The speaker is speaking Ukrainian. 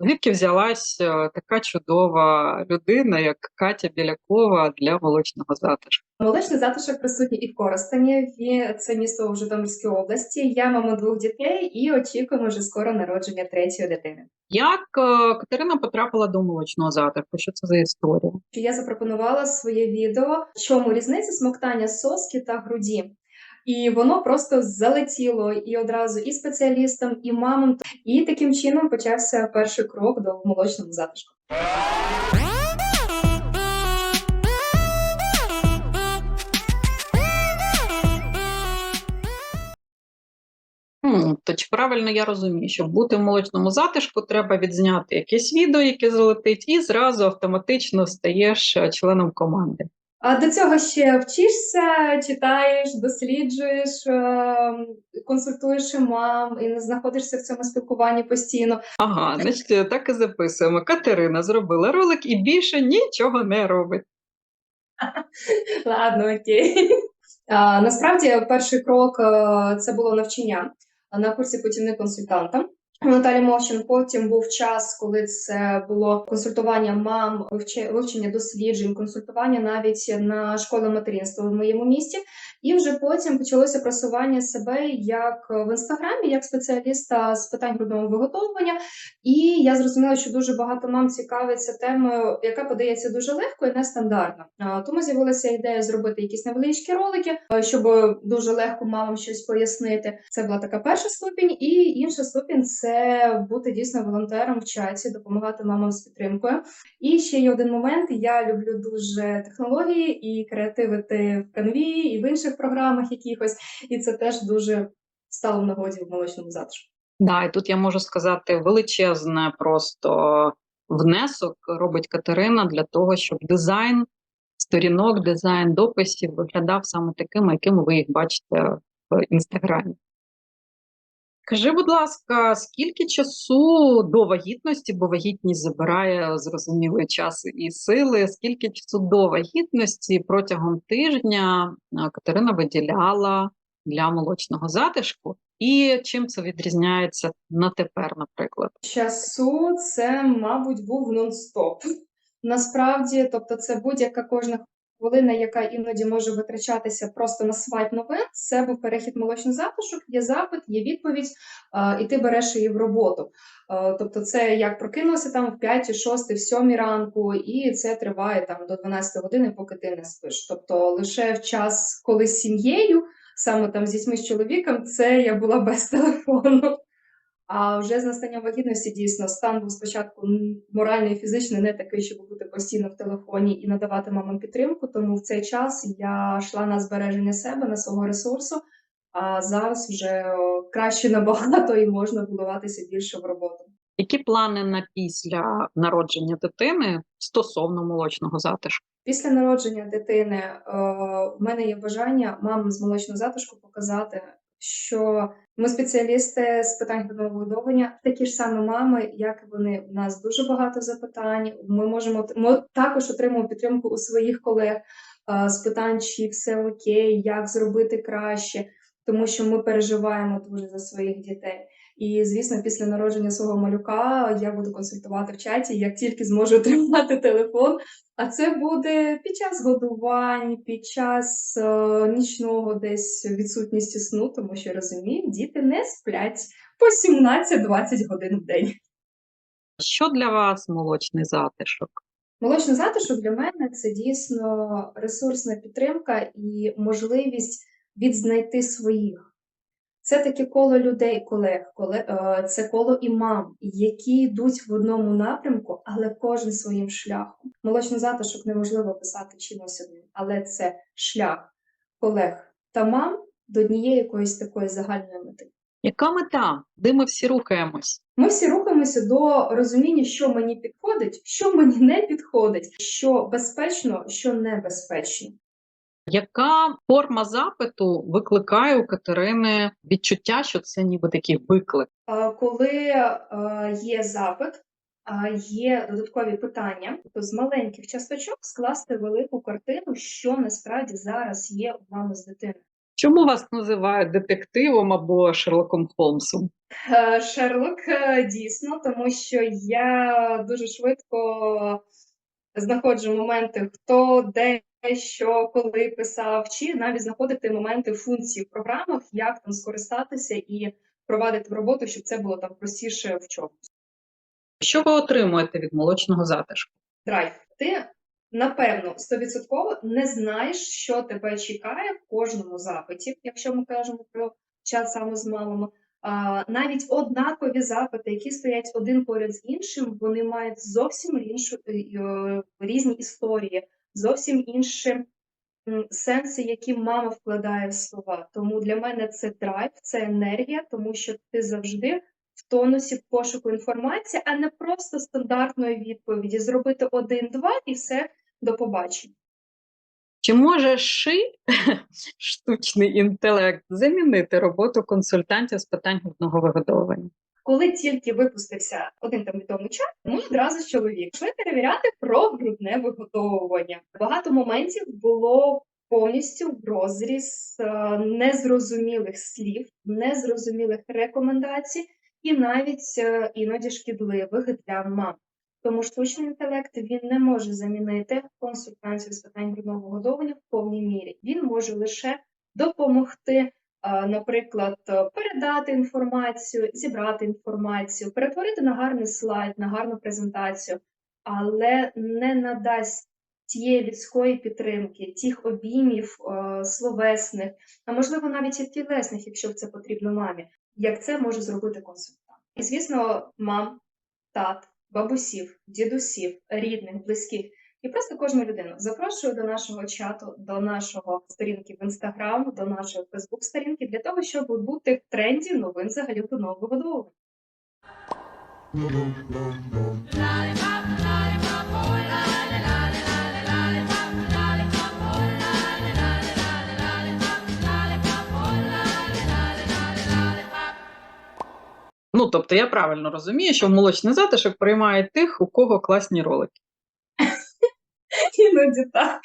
Звідки взялась е, така чудова людина, як Катя Білякова для молочного затишку? Молочний затишок присутній і в Коростені. Це місто в Житомирській області. Я мама двох дітей і очікуємо вже скоро народження третьої дитини. Як е, Катерина потрапила до молочного затишку? Що це за історія? Я запропонувала своє відео, чому різниця смоктання соски та груді. І воно просто залетіло і одразу і спеціалістам, і мамам. І таким чином почався перший крок до молочного затишку. То чи правильно я розумію, щоб бути в молочному затишку, треба відзняти якесь відео, яке залетить, і зразу автоматично стаєш е, членом команди. А до цього ще вчишся, читаєш, досліджуєш, ем, консультуєш мам і знаходишся в цьому спілкуванні постійно. Ага, значить, е, так і записуємо. Катерина зробила ролик і більше нічого не робить. Ладно, окей. А, насправді, перший крок е, це було навчання на курсі путівник консультанта. Наталі Мовчин потім був час, коли це було консультування мам, вивче- вивчення досліджень, консультування навіть на школи материнства в моєму місті. І вже потім почалося просування себе як в інстаграмі, як спеціаліста з питань грудного виготовлення. І я зрозуміла, що дуже багато мам цікавиться темою, яка подається дуже легко і нестандартно. Тому з'явилася ідея зробити якісь невеличкі ролики, щоб дуже легко мамам щось пояснити. Це була така перша ступінь, і інша ступінь це бути дійсно волонтером в чаті, допомагати мамам з підтримкою. І ще є один момент: я люблю дуже технології і креативити в канві і в інших програмах якихось, і це теж дуже стало в нагоді в молочному затишку. Да, і тут я можу сказати величезне просто внесок робить Катерина для того, щоб дизайн сторінок, дизайн дописів виглядав саме такими, якими ви їх бачите в інстаграмі. Кажи, будь ласка, скільки часу до вагітності, бо вагітність забирає зрозумілий час і сили, скільки часу до вагітності протягом тижня Катерина виділяла для молочного затишку, і чим це відрізняється на тепер, наприклад? Часу це, мабуть, був нон-стоп. Насправді, тобто, це будь-яка кожна хвилина, яка іноді може витрачатися просто на свайп новин. Це був перехід молочний затишок, є запит, є відповідь, і ти береш її в роботу. Тобто, це як прокинулося там в 5, 6, 7 ранку, і це триває там до 12 години, поки ти не спиш. Тобто, лише в час, коли з сім'єю, саме там з дітьми з чоловіком, це я була без телефону. А вже з настанням вагітності дійсно стан був спочатку моральний і фізичний, не такий, щоб бути постійно в телефоні і надавати мамам підтримку. Тому в цей час я йшла на збереження себе, на свого ресурсу. А зараз вже краще набагато і можна вбудуватися більше в роботу. Які плани на після народження дитини стосовно молочного затишку? Після народження дитини е, в мене є бажання мамам з молочного затишку показати, що ми спеціалісти з питань вигодовування, такі ж самі мами, як і вони. У нас дуже багато запитань. Ми можемо ми також отримуємо підтримку у своїх колег з питань, чи все окей, як зробити краще, тому що ми переживаємо дуже за своїх дітей. І звісно, після народження свого малюка я буду консультувати в чаті, як тільки зможу тримати телефон. А це буде під час годувань, під час е, нічного десь відсутністю сну, тому що розумію, діти не сплять по 17-20 годин в день. Що для вас молочний затишок? Молочний затишок для мене це дійсно ресурсна підтримка і можливість відзнайти своїх. Це таке коло людей, колег, коле- е, це коло і мам, які йдуть в одному напрямку, але кожен своїм шляхом. Молочний затишок неможливо писати чимось одним, але це шлях колег та мам до однієї якоїсь такої загальної мети. Яка мета? Де ми всі рухаємось? Ми всі рухаємося до розуміння, що мені підходить, що мені не підходить, що безпечно, що небезпечно. Яка форма запиту викликає у Катерини відчуття, що це ніби такий виклик? Коли е, є запит, а є додаткові питання, то з маленьких часточок скласти велику картину, що насправді зараз є у мами з дитиною. Чому вас називають детективом або Шерлоком Холмсом? Е, Шерлок е, дійсно, тому що я дуже швидко знаходжу моменти, хто де що коли писав, чи навіть знаходити моменти функції в програмах, як там скористатися і провадити роботу, щоб це було там простіше в чомусь. Що ви отримуєте від молочного затишку? Драйв. Ти напевно стовідсотково не знаєш, що тебе чекає в кожному запиті, якщо ми кажемо про чат саме з мамами. А, навіть однакові запити, які стоять один поряд з іншим, вони мають зовсім іншу е, е, різні історії, зовсім інші сенси, які мама вкладає в слова. Тому для мене це драйв, це енергія, тому що ти завжди в тонусі пошуку інформації, а не просто стандартної відповіді зробити один-два і все до побачення. Чи може ши штучний інтелект замінити роботу консультантів з питань грудного вигодовування? Коли тільки випустився один там відомий чат, ми одразу з чоловік йшли перевіряти про грудне вигодовування. Багато моментів було повністю в розріз е, незрозумілих слів, незрозумілих рекомендацій і навіть е, іноді шкідливих для мам. Тому штучний інтелект він не може замінити консультантів з питань грудного вигодовування в повній мірі. Він може лише допомогти наприклад, е, передати інформацію, зібрати інформацію, перетворити на гарний слайд, на гарну презентацію, але не надасть тієї людської підтримки, тих обіймів е, словесних, а можливо навіть і тілесних, якщо це потрібно мамі, як це може зробити консультант. І звісно, мам, тат, бабусів, дідусів, рідних, близьких. І просто кожну людину запрошую до нашого чату, до нашого сторінки в інстаграм, до нашої фейсбук сторінки для того, щоб бути в тренді новин взагалі до нового. Ну, тобто я правильно розумію, що молочний затишок приймає тих, у кого класні ролики. Іноді так.